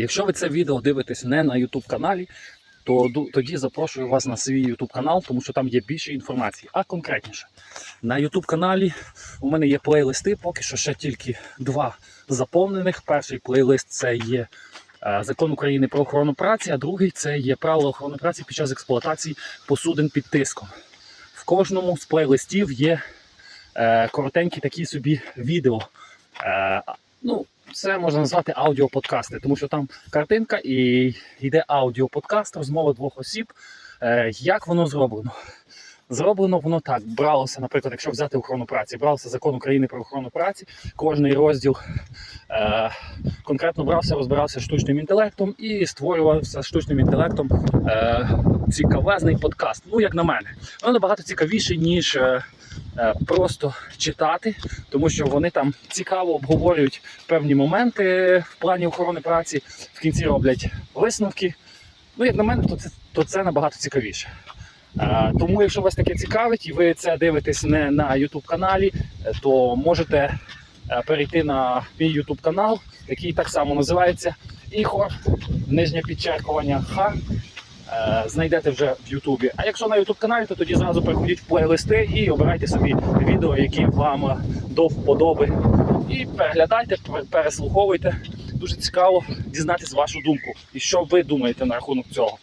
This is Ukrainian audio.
Якщо ви це відео дивитесь не на YouTube каналі, то тоді запрошую вас на свій YouTube канал, тому що там є більше інформації. А конкретніше, на YouTube каналі у мене є плейлисти, поки що ще тільки два заповнених. Перший плейлист це є е, закон України про охорону праці, а другий це є правила охорони праці під час експлуатації посудин під тиском. В кожному з плейлистів є е, коротенькі такі собі відео. Е, ну, це можна назвати аудіоподкасти, тому що там картинка і йде аудіоподкаст, розмова двох осіб. Е, як воно зроблено? Зроблено воно так. Бралося, наприклад, якщо взяти охорону праці, бралося закон України про охорону праці, кожний розділ е, конкретно брався, розбирався штучним інтелектом і створювався штучним інтелектом е, цікавезний подкаст. Ну, як на мене, воно набагато цікавіше, ніж е, просто читати, тому що вони там цікаво обговорюють певні моменти в плані охорони праці, в кінці роблять висновки. Ну, як на мене, то це, то це набагато цікавіше. Е, Тому, якщо вас таке цікавить і ви це дивитесь не на YouTube каналі, е, то можете е, перейти на мій YouTube канал, який так само називається Іхор, нижнє підчеркування Х. Е, Знайдете вже в Ютубі. А якщо на Ютуб-каналі, то тоді зразу переходіть в плейлисти і обирайте собі відео, які вам е, до вподоби. І переглядайте, пер- переслуховуйте. Дуже цікаво дізнатись вашу думку і що ви думаєте на рахунок цього.